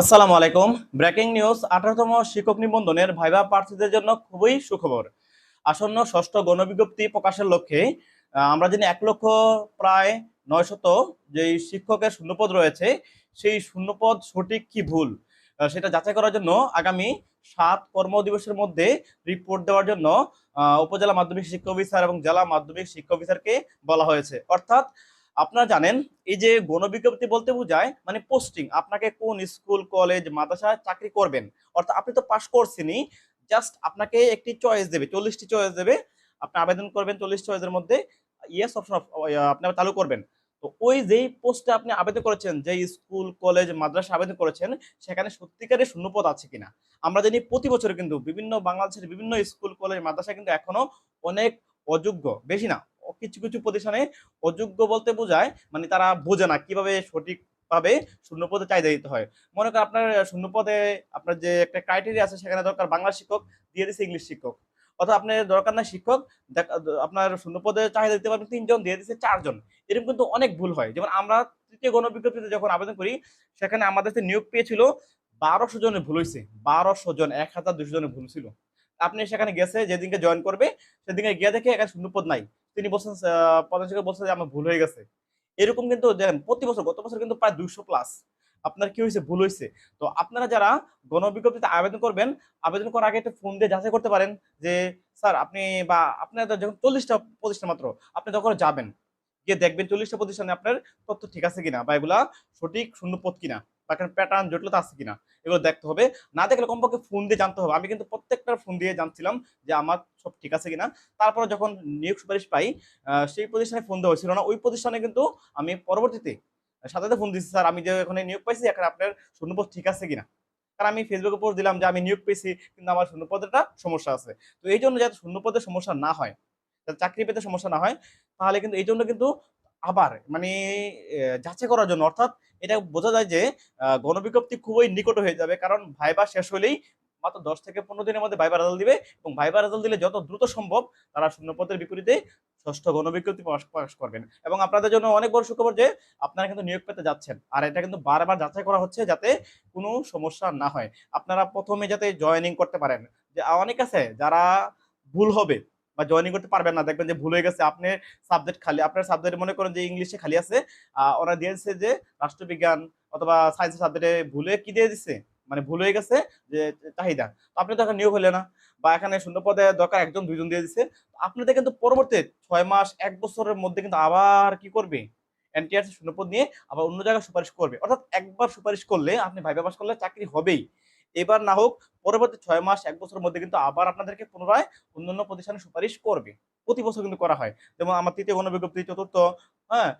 আসসালামু আলাইকুম। Breaking news, আঠারোতম শিক্ষক নিবন্ধনের ভাইবা প্রার্থীদের জন্য খুবই সুখবর। আসন্ন ষষ্ঠ গণবিজ্ঞপ্তি প্রকাশের লক্ষ্যে আমরা যিনি এক লক্ষ প্রায় নয়শত যেই শিক্ষকের শূন্যপদ রয়েছে, সেই শূন্যপদ সঠিক কি ভুল? সেটা যাচাই করার জন্য আগামী সাত কর্মদিবসের মধ্যে রিপোর্ট দেওয়ার জন্য উপজেলা মাধ্যমিক শিক্ষা অফিসার এবং জেলা মাধ্যমিক শিক্ষা অফিসারকে বলা হয়েছে। অর্থাৎ আপনারা জানেন, এই যে গণবিজ্ঞপ্তি বলতে বোঝায় মানে পোস্টিং আপনাকে কোন স্কুল কলেজ মাদ্রাসায় চাকরি করবেন। অর্থাৎ আপনি তো পাশ করছেনই জাস্ট আপনাকে একটি চয়েস দেবে, চল্লিশটি চয়েস দেবে, আপনি আবেদন করবেন চল্লিশ চয়েসের মধ্যে ইয়েস অপশন আপনি চালু করবেন। তো ওই যেই পোস্টে আপনি আবেদন করেছেন যে স্কুল কলেজ মাদ্রাসা আবেদন করেছেন, সেখানে সত্যিকারের শূন্যপদ আছে কিনা? আমরা জানি প্রতি বছর কিন্তু বিভিন্ন বাংলাদেশের বিভিন্ন স্কুল কলেজ মাদ্রাসা কিন্তু এখনও অনেক অযোগ্য, বেশি না। কিছু কিছু প্রতিষ্ঠানে অযোগ্য বলতে বোঝায় মানে তারা বোঝে না কীভাবে সঠিক সঠিকভাবে শূন্যপদে চাহিদা দিতে হয়। মনে করেন আপনার শূন্যপদে আপনার যে একটা ক্রাইটেরিয়া আছে, সেখানে দরকার বাংলা শিক্ষক, দিয়ে দিচ্ছে ইংলিশ শিক্ষক। অথবা আপনার দরকার না শিক্ষক আপনার শূন্যপদে চাহিদা দিতে পারবেন তিনজন, দিয়ে দিচ্ছে চারজন। এরকম কিন্তু অনেক ভুল হয়। যেমন আমরা তৃতীয় গণবিজ্ঞপ্তিতে যখন আবেদন করি, সেখানে আমাদের নিয়োগ পেয়েছিল, বারোশো জনের ভুল হয়েছে বারোশো জন, এক হাজার দুশো জনের ভুল ছিল। আপনি সেখানে গেছে, যেদিনকে জয়েন করবে, সেদিনকে গিয়ে দেখে এখানে শূন্যপদ নাই। তিনি বলছেন প্রধান শিক্ষক বলছে যে আমার ভুল হয়ে গেছে। এরকম কিন্তু দেখেন, প্রতি বছর, গত বছর কিন্তু প্রায় দুইশো প্লাস আপনার কি হয়েছে? ভুল হয়েছে। তো আপনারা যারা গণবিজ্ঞপ্তিতে আবেদন করবেন, আবেদন করার আগে একটু ফোন দিয়ে যাচাই করতে পারেন যে, স্যার, আপনি বা আপনার যখন চল্লিশটা প্রতিষ্ঠান মাত্র, আপনি তখন যাবেন। গিয়ে দেখবেন চল্লিশটা প্রতিষ্ঠানে আপনার তথ্য ঠিক আছে কিনা বা এগুলা সঠিক শূন্যপদ কিনা। বা এখানে প্যাটার্ন জটিলতা আছে কিনা, এগুলো দেখতে হবে। না দেখলে কমপক্ষে ফোন দিয়ে জানতে হবে। আমি কিন্তু প্রত্যেকটা ফোন দিয়ে জানছিলাম যে আমার সব ঠিক আছে কিনা। তারপরে যখন নিয়োগ সুপারিশ পাই সেই প্রতিষ্ঠানে ফোন দেওয়া হয়েছিল না। ওই প্রতিষ্ঠানে কিন্তু আমি পরবর্তীতে সাথে ফোন দিচ্ছি স্যার, আমি যে এখানে নিয়োগ পাইছি, এখন আপনার শূন্যপদ ঠিক আছে কিনা? কারণ আমি ফেসবুকে পোস্ট দিলাম যে, আমি নিয়োগ পেয়েছি, কিন্তু আমার শূন্যপদেরটা সমস্যা আছে। তো এই জন্য যাতে শূন্যপদের সমস্যা না হয় চাকরি পেতে সমস্যা না হয়, তাহলে কিন্তু এই জন্য কিন্তু আবার মানে যাচাই করার জন্য। অর্থাৎ এটা বোঝা যায় যে গণবিজ্ঞপ্তি খুবই নিকট হয়ে যাবে, কারণ ভাইবা শেষ হলেই মাত্র দশ থেকে পনেরো দিনের মধ্যে ভাইবা রেজাল্ট দিবে এবং ভাইবা রেজাল্ট দিলে যত দ্রুত সম্ভব তারা শূন্যপদের বিপরীতে ষষ্ঠ গণবিজ্ঞপ্তি প্রকাশ করবেন। এবং আপনাদের জন্য অনেক বড় সুখবর যে, আপনারা কিন্তু নিয়োগ পেতে যাচ্ছেন। আর এটা কিন্তু বারবার যাচাই করা হচ্ছে যাতে কোনো সমস্যা না হয়। আপনারা প্রথমে যাতে জয়েনিং করতে পারেন। যে অনেক আছে যারা ভুল হবে বা জয়েনিং করতে পারবেন না, দেখবেন যে ভুল হয়ে গেছে, আপনি সাবজেক্ট খালি, আপনার সাবজেক্ট মনে করেন যে ইংলিশে খালি আছে ওরা দিয়েছে যে রাষ্ট্রবিজ্ঞান অথবা সায়েন্সের সাবজেক্টে ভুলে কি দিয়ে দিচ্ছে মানে ভুল হয়ে গেছে যে চাহিদা। তো আপনি তো এখন নিয়োগ হলে না, বা এখানে শূন্য পদে দরকার একজন, দুইজন দিয়ে দিচ্ছে আপনাদের কিন্তু পরবর্তী ছয় মাস, এক বছরের মধ্যে কিন্তু আবার কি করবে? এনটিআর শূন্যপদ নিয়ে আবার অন্য জায়গায় সুপারিশ করবে। অর্থাৎ একবার সুপারিশ করলে, আপনি ভাইবা পাস করলে চাকরি হবেই। এবার না হোক, পরবর্তী ছয় মাস, এক বছরের মধ্যে কিন্তু আবার আপনাদেরকে পুনরায় অন্যান্য প্রতিষ্ঠানে সুপারিশ করবে। প্রতি বছর কিন্তু করা হয়। যেমন আমার তৃতীয় গণবিজ্ঞপ্তি চতুর্থ হ্যাঁ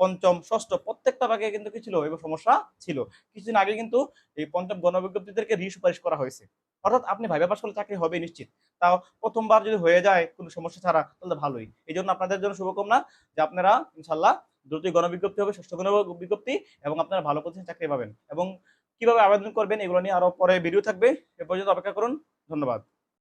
পঞ্চম, ষষ্ঠ, প্রত্যেকটা ভাগে কিন্তু কি ছিল এবং সমস্যা ছিল। কিছুদিন আগে কিন্তু এই পঞ্চম গণবিজ্ঞপ্তিদেরকে রিসুপারিশ করা হয়েছে। অর্থাৎ আপনি ভাইবা পাস করলে চাকরি হবে নিশ্চিত। তাও প্রথমবার যদি হয়ে যায়, কোনো সমস্যা ছাড়া, তাহলে ভালোই। এই জন্য আপনাদের জন্য শুভকামনা যে আপনারা ইনশাল্লাহ দ্রুতই গণবিজ্ঞপ্তি হবে, ষষ্ঠ গণবিজ্ঞপ্তি এবং আপনারা ভালো প্রতিষ্ঠানে চাকরি পাবেন। এবং কীভাবে আবেদন করবেন এগুলো নিয়ে আরও পরে ভিডিও থাকবে। এ পর্যন্ত অপেক্ষা করুন। ধন্যবাদ।